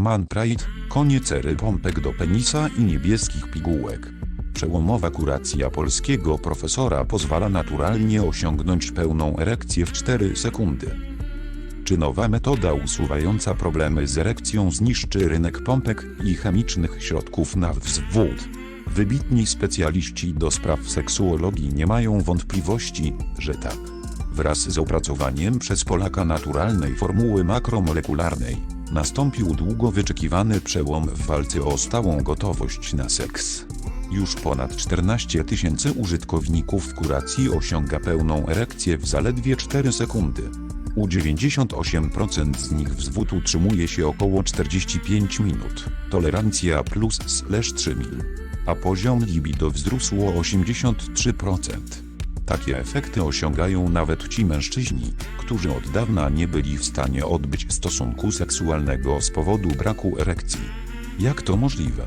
Man Pride, koniec ery pompek do penisa i niebieskich pigułek. Przełomowa kuracja polskiego profesora pozwala naturalnie osiągnąć pełną erekcję w 4 sekundy. Czy nowa metoda usuwająca problemy z erekcją zniszczy rynek pompek i chemicznych środków na wzwód? Wybitni specjaliści do spraw seksuologii nie mają wątpliwości, że tak. Wraz z opracowaniem przez Polaka naturalnej formuły makromolekularnej, nastąpił długo wyczekiwany przełom w walce o stałą gotowość na seks. Już ponad 14 tysięcy użytkowników kuracji osiąga pełną erekcję w zaledwie 4 sekundy. U 98% z nich wzwód utrzymuje się około 45 minut. Tolerancja plus slash 3 mil. A poziom libido wzrósł o 83%. Takie efekty osiągają nawet ci mężczyźni, którzy od dawna nie byli w stanie odbyć stosunku seksualnego z powodu braku erekcji. Jak to możliwe?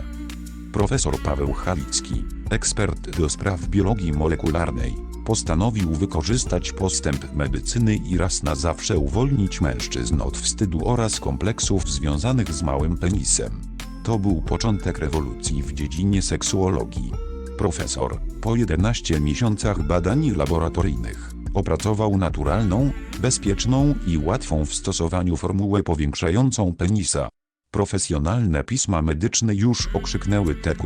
Profesor Paweł Halicki, ekspert do spraw biologii molekularnej, postanowił wykorzystać postęp medycyny i raz na zawsze uwolnić mężczyzn od wstydu oraz kompleksów związanych z małym penisem. To był początek rewolucji w dziedzinie seksuologii. Profesor, po 11 miesiącach badań laboratoryjnych, opracował naturalną, bezpieczną i łatwą w stosowaniu formułę powiększającą penisa. Profesjonalne pisma medyczne już okrzyknęły tę kurację